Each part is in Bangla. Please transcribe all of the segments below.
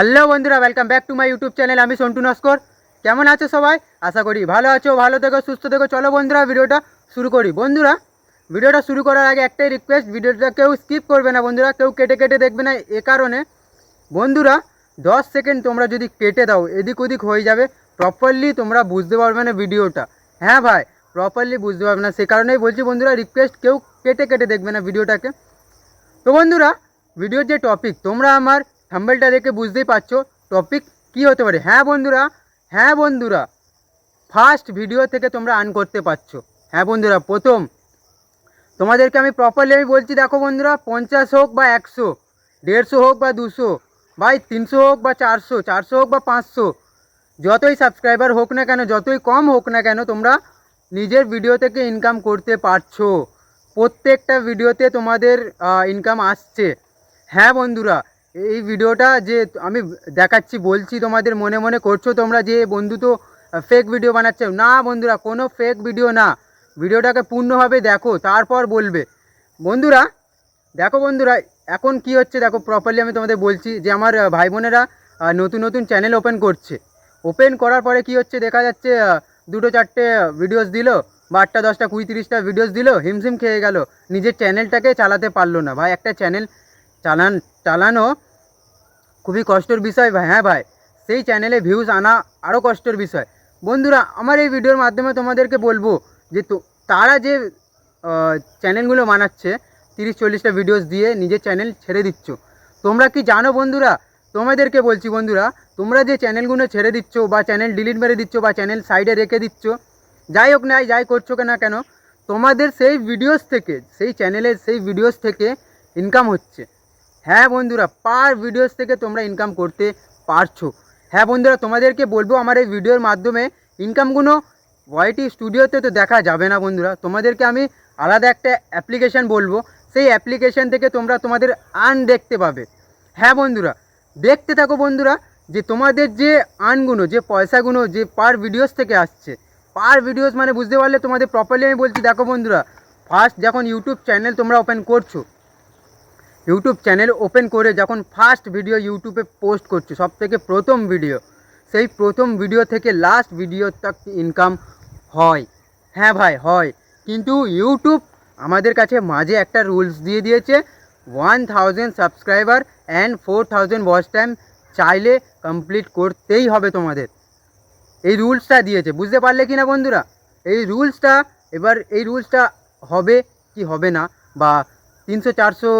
হ্যালো বন্ধুরা welcome back to my YouTube channel আমি সন্টু নস্কর। কেমন আছো সবাই? আশা করি ভালো আছো, ভালো থেকো, সুস্থ থেকো। চলো বন্ধুরা, ভিডিওটা শুরু করি। বন্ধুরা, ভিডিওটা শুরু করার আগে একটাই রিকোয়েস্ট ভিডিওটা কেউ স্কিপ করবে না বন্ধুরা, কেউ কেটে কেটে দেখবে না এ কারণে। বন্ধুরা, দশ সেকেন্ড তোমরা যদি কেটে দাও, এদিক ওদিক হয়ে যাবে প্রপারলি তোমরা বুঝতে পারবে না ভিডিওটা। হ্যাঁ ভাই প্রপারলি বুঝতে পারবে না, সে কারণেই বলছি বন্ধুরা রিকোয়েস্ট কেউ কেটে কেটে দেখবে না ভিডিওটাকে। তো বন্ধুরা ভিডিওর যে টপিক তোমরা আমার থাম্বেলটা দেখে বুঝতেই পারছ টপিক কি হতে পারে। হ্যাঁ বন্ধুরা হ্যাঁ বন্ধুরা ফার্স্ট ভিডিও থেকে তোমরা আর্ন করতে পারছ। হ্যাঁ বন্ধুরা, প্রথম। তোমাদেরকে আমি প্রপারলি আমি বলছি, দেখো বন্ধুরা, পঞ্চাশ হোক বা একশো, দেড়শো হোক বা দুশো, ভাই তিনশো হোক বা চারশো চারশো হোক বা পাঁচশো, যতই সাবস্ক্রাইবার হোক না কেন, যতই কম হোক না কেন, তোমরা নিজের ভিডিও থেকে ইনকাম করতে পারছ। প্রত্যেকটা ভিডিওতে তোমাদের ইনকাম আসছে। হ্যাঁ বন্ধুরা এই ভিডিওটা যে আমি দেখাচ্ছি, বলছি তোমাদের মনে মনে করছ তোমরা যে বন্ধু তো ফেক ভিডিও বানাচ্ছে। না বন্ধুরা, কোনো ফেক ভিডিও না। ভিডিওটাকে পূর্ণভাবে দেখো, তারপর বলবে। বন্ধুরা, দেখো বন্ধুরা, এখন কি হচ্ছে দেখো প্রপারলি আমি তোমাদের বলছি যে আমার ভাই বোনেরা নতুন নতুন চ্যানেল ওপেন করছে। ওপেন করার পরে কি হচ্ছে, দেখা যাচ্ছে দুটো চারটে ভিডিওস দিল, বা আটটা, দশটা, কুড়ি, তিরিশটা ভিডিওস দিল, হিমশিম খেয়ে গেল। নিজের চ্যানেলটাকে চালাতে পারল না। ভাই, একটা চ্যানেল চালান, চালানো খুবই কষ্টের বিষয় ভাই হ্যাঁ ভাই? সেই চ্যানেলে ভিউজ আনা আরও কষ্টের বিষয়। বন্ধুরা, আমার এই ভিডিওর মাধ্যমে তোমাদেরকে বলব যে তারা যে চ্যানেলগুলো বানাচ্ছে, তিরিশ, চল্লিশটা ভিডিওস দিয়ে নিজের চ্যানেল ছেড়ে দিচ্ছ। তোমরা কি জানো বন্ধুরা? তোমাদেরকে বলছি বন্ধুরা, তোমরা যে চ্যানেলগুলো ছেড়ে দিচ্ছ বা চ্যানেল ডিলিট মেরে দিচ্ছ বা চ্যানেল সাইডে রেখে দিচ্ছ, যাই হোক না, যাই করছ না কেন, তোমাদের সেই ভিডিওস থেকে, সেই চ্যানেলের সেই ভিডিওস থেকে ইনকাম হচ্ছে। হ্যাঁ বন্ধুরা পার ভিডিওস থেকে তোমরা ইনকাম করতে পারছ। হ্যাঁ বন্ধুরা, তোমাদেরকে বলব আমার এই ভিডিওর মাধ্যমে ইনকামগুলো ওয়াইটি স্টুডিওতে তো দেখা যাবে না বন্ধুরা। তোমাদেরকে আমি আলাদা একটা অ্যাপ্লিকেশান বলব। সেই অ্যাপ্লিকেশান থেকে তোমরা তোমাদের আর্ন দেখতে পাবে। হ্যাঁ বন্ধুরা, দেখতে থাকো বন্ধুরা যে তোমাদের যে আর্নগুলো যে পয়সাগুলো যে পার ভিডিওস থেকে আসছে। পার ভিডিওস মানে বুঝতে পারলে তোমাদের প্রপারলি আমি বলছি, দেখো বন্ধুরা ফার্স্ট যখন ইউটিউব চ্যানেল তোমরা ওপেন করছ ইউটিউব চ্যানেল ওপেন করে যখন ফার্স্ট ভিডিও ইউটিউবে পোস্ট করছ সব থেকে প্রথম ভিডিও, সেই প্রথম ভিডিও থেকে লাস্ট ভিডিও তক ইনকাম হয়। হ্যাঁ ভাই, হয়। কিন্তু ইউটিউব আমাদের কাছে মাঝে একটা রুলস দিয়ে দিয়েছে one thousand subscriber and four thousand watch time চাইলে কমপ্লিট করতেই হবে তোমাদের। এই রুলসটা দিয়েছে, বুঝতে পারলে কি না বন্ধুরা? এই রুলসটা এবার এই রুলসটা হবে কি হবে না, বা তিনশো চারশো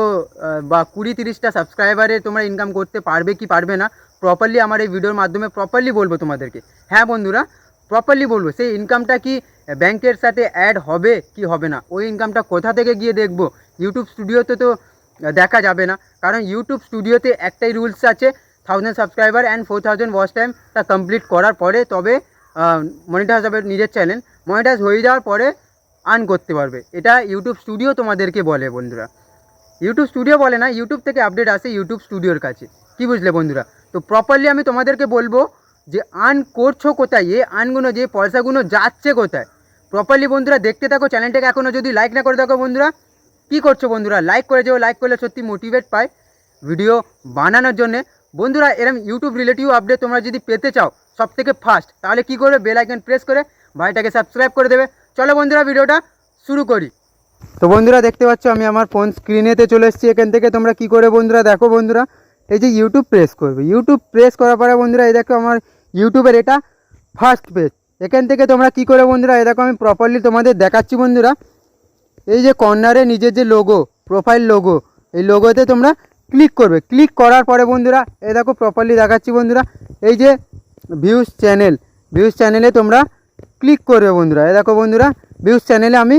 বা কুড়ি তিরিশটা সাবস্ক্রাইবারে তোমরা ইনকাম করতে পারবে কি পারবে না প্রপারলি আমার এই ভিডিওর মাধ্যমে প্রপারলি বলব তোমাদেরকে। হ্যাঁ বন্ধুরা প্রপারলি বলব, সেই ইনকামটা কি ব্যাংকের সাথে অ্যাড হবে কি হবে না, ওই ইনকামটা কোথা থেকে গিয়ে দেখব? ইউটিউব স্টুডিওতে তো দেখা যাবে না, কারণ ইউটিউব স্টুডিওতে একটাই রুলস আছে thousand subscriber and four thousand watch টাইমটা কমপ্লিট করার পরে তবে মনিটাইজ হবে নিজের চ্যানেল মনিটাইজ হয়ে যাওয়ার পরে আর্ন করতে পারবে। এটা ইউটিউব স্টুডিও তোমাদেরকে বলে বন্ধুরা। ইউটিউব স্টুডিও বলে না ইউটিউব থেকে আপডেট আসে ইউটিউব স্টুডিওর কাছে। কি বুঝলে বন্ধুরা? তো প্রপারলি আমি তোমাদেরকে বলব যে আর্ন করছ কোথায়? এ আর্নগুলো যে পয়সাগুলো যাচ্ছে কোথায়? প্রপারলি বন্ধুরা, দেখতে থাকো, চ্যানেলটাকে এখনও যদি লাইক না করে থাকো বন্ধুরা, কি করছ বন্ধুরা? লাইক করে যাও লাইক করলে সত্যি মোটিভেট পায় ভিডিও বানানোর জন্যে। বন্ধুরা, এরম ইউটিউব রিলেটিভ আপডেট তোমরা যদি পেতে চাও সব থেকে ফার্স্ট তাহলে কি করবে? বেল আইকন প্রেস করে ভাইটাকে সাবস্ক্রাইব করে দেবে। চলো বন্ধুরা ভিডিওটা শুরু করি। তো বন্ধুরা দেখতে পাচ্ছ, আমি আমার ফোন স্ক্রিনেতে চলে এসেছি। এখান থেকে তোমরা কি করে বন্ধুরা, দেখো বন্ধুরা, এই যে ইউটিউব প্রেস করবে। ইউটিউব প্রেস করার পরে বন্ধুরা, এই দেখো আমার ইউটিউবের এটা ফার্স্ট পেজ এখান থেকে তোমরা কি করে বন্ধুরা, এই দেখো আমি প্রপারলি তোমাদের দেখাচ্ছি বন্ধুরা। এই যে কর্নারে নিজের যে লোগো প্রোফাইল লোগো এই লোগোতে তোমরা ক্লিক করবে। ক্লিক করার পরে বন্ধুরা, এই দেখো প্রপারলি দেখাচ্ছি বন্ধুরা। এই যে ভিউজ চ্যানেল ভিউজ চ্যানেলে তোমরা ক্লিক করবে বন্ধুরা। এ দেখো বন্ধুরা ভিউজ চ্যানেলে আমি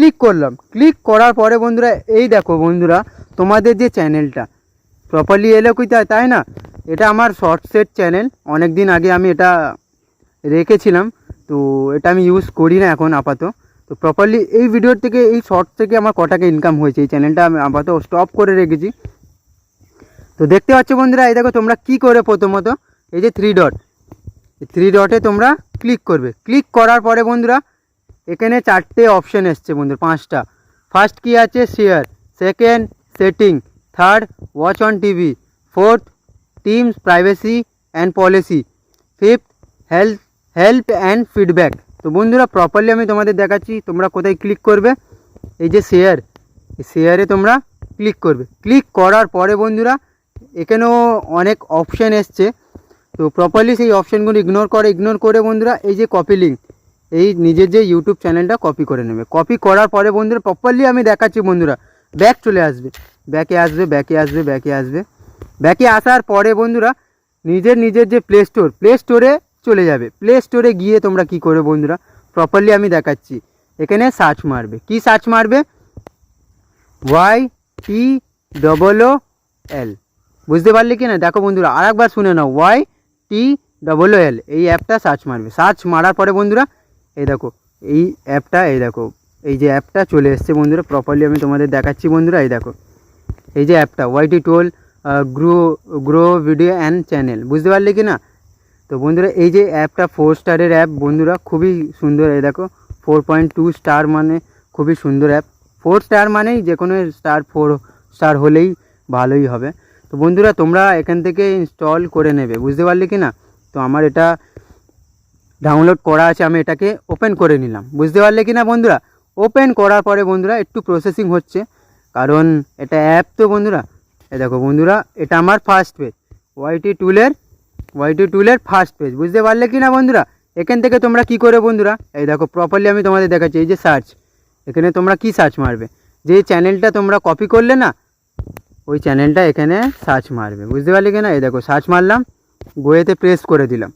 ক্লিক করলাম। ক্লিক করার পরে বন্ধুরা, এই দেখো বন্ধুরা, তোমাদের যে চ্যানেলটা প্রপারলি এলো কি তাই তাই না? এটা আমার শর্টসের চ্যানেল অনেক দিন আগে আমি এটা রেখেছিলাম, তো এটা আমি ইউজ করি না এখন আপাতত তো প্রপারলি এই ভিডিওর থেকে, এই শর্ট থেকে আমার ক টাকা ইনকাম হয়েছে, এই চ্যানেলটা আমি আপাতত স্টপ করে রেখেছি। তো দেখতে পাচ্ছ বন্ধুরা, এই দেখো তোমরা কি করে প্রথমত, এই যে থ্রি ডট থ্রি ডটে তোমরা ক্লিক করবে। ক্লিক করার পরে বন্ধুরা এখানে চারটে অপশন এসছে বন্ধুরা, পাঁচটা। ফার্স্ট কি আছে? Share second setting third watch on TV fourth terms privacy and policy fifth help help and feedback তো বন্ধুরা প্রপারলি আমি তোমাদের দেখাচ্ছি, তোমরা কোথায় ক্লিক করবে? এই যে শেয়ার শেয়ারে তোমরা ক্লিক করবে। ক্লিক করার পরে বন্ধুরা, এখানেও অনেক অপশান এসছে। তো প্রপারলি সেই অপশানগুলো ইগনোর করে ইগনোর করে বন্ধুরা, এই যে কপি লিঙ্ক এই নিজের যে ইউটিউব চ্যানেলটা কপি করে নেবে। কপি করার পরে বন্ধুরা প্রপারলি আমি দেখাচ্ছি বন্ধুরা ব্যাক চলে আসবে। ব্যাকে আসবে ব্যাকে আসবে ব্যাকে আসবে। ব্যাকে আসার পরে বন্ধুরা, নিজের নিজের যে প্লে স্টোর প্লে স্টোরে চলে যাবে। প্লে স্টোরে গিয়ে তোমরা কি করবে বন্ধুরা প্রপারলি আমি দেখাচ্ছি। এখানে সার্চ মারবে। কি সার্চ মারবে? ওয়াই টি ডবল ও এল বুঝতে পারলে কি না? দেখো বন্ধুরা, আরেকবার শুনে নাও। ওয়াই টি ডবল ও এল এই অ্যাপটা সার্চ মারবে। সার্চ মারার পরে বন্ধুরা এই দেখো, এই অ্যাপটা, এই দেখো, এই যে অ্যাপটা চলে এসছে বন্ধুরা প্রপারলি আমি তোমাদের দেখাচ্ছি বন্ধুরা, এই দেখো। এই যে অ্যাপটা YT tool grow grow video and channel বুঝতে পারলে কি না? তো বন্ধুরা, এই যে অ্যাপটা ফোর স্টারের অ্যাপ বন্ধুরা, খুবই সুন্দর, এই দেখো ফোর পয়েন্ট টু স্টার মানে খুবই সুন্দর অ্যাপ ফোর স্টার মানেই যে কোনো স্টার ফোর স্টার হলেই ভালোই হবে। তো বন্ধুরা, তোমরা এখান থেকে ইনস্টল করে নেবে, বুঝতে পারলে কি না? তো আমার এটা ডাউনলোড করা আছে, আমি এটাকে ওপেন করে নিলাম। বুঝতে পারলে কি না বন্ধুরা? ওপেন করার পরে বন্ধুরা, একটু প্রসেসিং হচ্ছে। কারণ এটা অ্যাপ তো বন্ধুরা। এ দেখো বন্ধুরা, এটা আমার ফার্স্ট পেজ ওয়াইটি টুলের ওয়াইটি টুলের ফার্স্ট পেজ বুঝতে পারলে কি না বন্ধুরা? এখান থেকে তোমরা কি করে বন্ধুরা? এই দেখো প্রপারলি আমি তোমাদের দেখাচ্ছি, এই যে সার্চ এখানে তোমরা কি সার্চ মারবে? যে চ্যানেলটা তোমরা কপি করলে না, ওই চ্যানেলটা এখানে সার্চ মারবে। বুঝতে পারলে কি না এই দেখো সার্চ মারলাম গোয়েতে প্রেস করে দিলাম।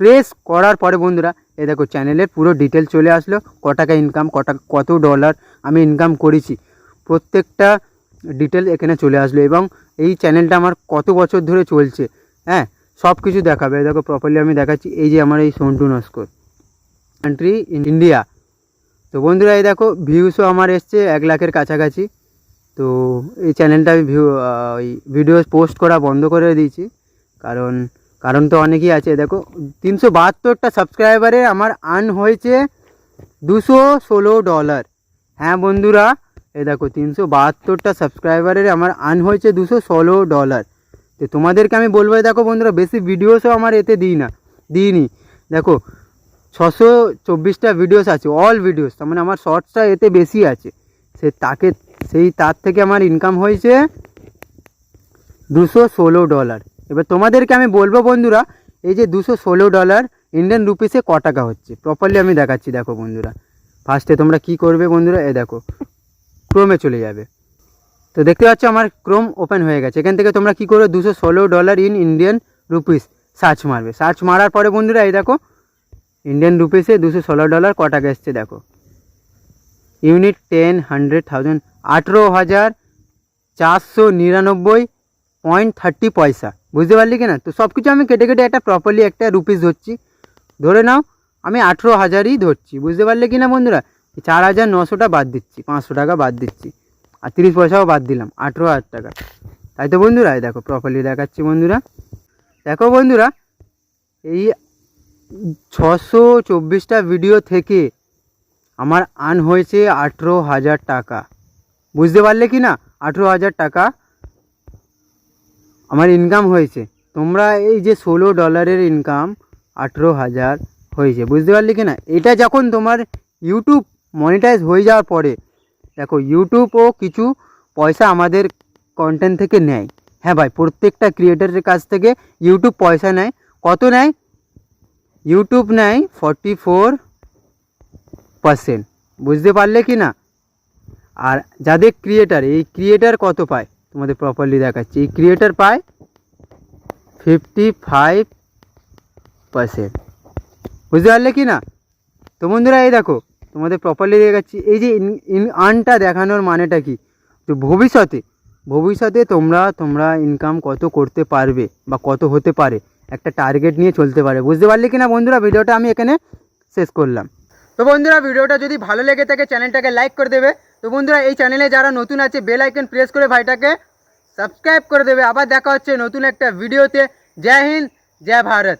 প্রেস করার পরে বন্ধুরা এ দেখো চ্যানেলের পুরো ডিটেল চলে আসলো, ক টাকা ইনকাম ক টাকা, কত ডলার আমি ইনকাম করেছি। প্রত্যেকটা ডিটেল এখানে চলে আসলো এবং এই চ্যানেলটা আমার কত বছর ধরে চলছে হ্যাঁ? সব কিছু দেখাবে দেখো প্রপারলি আমি দেখাচ্ছি, এই যে আমার এই সন্টু নস্কর কান্ট্রি ইন্ডিয়া তো বন্ধুরা, এই দেখো ভিউসও আমার এসছে এক লাখের কাছাকাছি। তো এই চ্যানেলটা আমি ভিউ ওই ভিডিও পোস্ট করা বন্ধ করে দিয়েছি, কারণ কারণ তো অনেকই আছে। দেখো, তিনশো বাহাত্তরটা সাবস্ক্রাইবারে আমার আর্ন হয়েছে দুশো ষোলো ডলার হ্যাঁ বন্ধুরা, এ দেখো, তিনশো বাহাত্তরটা সাবস্ক্রাইবারের আমার আর্ন হয়েছে দুশো ষোলো ডলার তো তোমাদেরকে আমি বলব দেখো বন্ধুরা, বেশি ভিডিওসও আমার এতে দিই না, দিইনি। দেখো, ছশো চব্বিশটা ভিডিওস আছে অল ভিডিওস তার মানে আমার শর্টসটা এতে বেশি আছে। সে তাকে, সেই তার থেকে আমার ইনকাম হয়েছে দুশো ষোলো ডলার এবার তোমাদেরকে আমি বলব বন্ধুরা, এই যে দুশো ষোলো ডলার ইন্ডিয়ান রুপিসে ক টাকা হচ্ছে। প্রপারলি আমি দেখাচ্ছি, দেখো বন্ধুরা। ফার্স্টে তোমরা কি করবে বন্ধুরা এ দেখো ক্রোমে চলে যাবে। তো দেখতে পাচ্ছ আমার ক্রোম ওপেন হয়ে গেছে। এখান থেকে তোমরা কি করবে, দুশো ষোলো dollar in Indian rupees search মারবে। সার্চ মারার পরে বন্ধুরা, এই দেখো ইন্ডিয়ান রুপিসে দুশো ষোলো ডলার ক টাকা এসছে, দেখো। ইউনিট টেন হান্ড্রেড থাউজেন্ড আঠেরো হাজার চারশো নিরানব্বই পয়েন্ট থার্টি পয়সা। বুঝতে পারলি কি না? তো সব কিছু আমি কেটে কেটে একটা প্রপারলি একটা রুপিস ধরছি। ধরে নাও, আমি আঠেরো হাজারই ধরছি। বুঝতে পারলে কি না বন্ধুরা? চার হাজার নশোটা বাদ দিচ্ছি, পাঁচশো টাকা বাদ দিচ্ছি। আর তিরিশ পয়সাও বাদ দিলাম, আঠেরো হাজার টাকা। তাই তো বন্ধুরা দেখো প্রপারলি দেখাচ্ছি বন্ধুরা। দেখো বন্ধুরা, এই ছশো চব্বিশটা ভিডিও থেকে আমার আর্ন হয়েছে আঠেরো হাজার টাকা। বুঝতে পারলে কি না? আঠেরো হাজার টাকা আমার ইনকাম হয়েছে। তোমরা এই যে ষোলো ডলারের ইনকাম আঠেরো হাজার হয়েছে। বুঝতে পারলে কি না এটা যখন তোমার ইউটিউব মনিটাইজ হয়ে যাওয়ার পরে, দেখো ইউটিউবও কিছু পয়সা আমাদের কন্টেন্ট থেকে নেয়। হ্যাঁ ভাই, প্রত্যেকটা ক্রিয়েটারের কাছ থেকে ইউটিউব পয়সা নেয়। কত নেয়? ইউটিউব নেয় ফর্টি ফোর পার্সেন্ট বুঝতে পারলে কি না আর যাদের ক্রিয়েটার এই ক্রিয়েটার কত পায়? তোমাদের প্রপারলি দেখাচ্ছি। এই ক্রিয়েটার পায় ফিফটি ফাইভ পার্সেন্ট বুঝতে পারলে কি না? তো বন্ধুরা, এই দেখো, তোমাদের প্রপারলি দেখাচ্ছি। এই যে ইন আর্নটা দেখানোর মানেটা কি? তো ভবিষ্যতে ভবিষ্যতে তোমরা তোমরা ইনকাম কত করতে পারবে বা কত হতে পারে, একটা টার্গেট নিয়ে চলতে পারে। বুঝতে পারলে কি না বন্ধুরা? ভিডিওটা আমি এখানে শেষ করলাম। তো বন্ধুরা, ভিডিওটা যদি ভালো লেগে থাকে চ্যানেলটাকে লাইক করে দেবে। তো বন্ধুরা, এই চ্যানেলে যারা নতুন আছে বেল আইকন প্রেস করে ভাইটাকে সাবস্ক্রাইব করে দেবে। আবার দেখা হচ্ছে নতুন একটা ভিডিওতে জয় হিন্দ, জয় ভারত।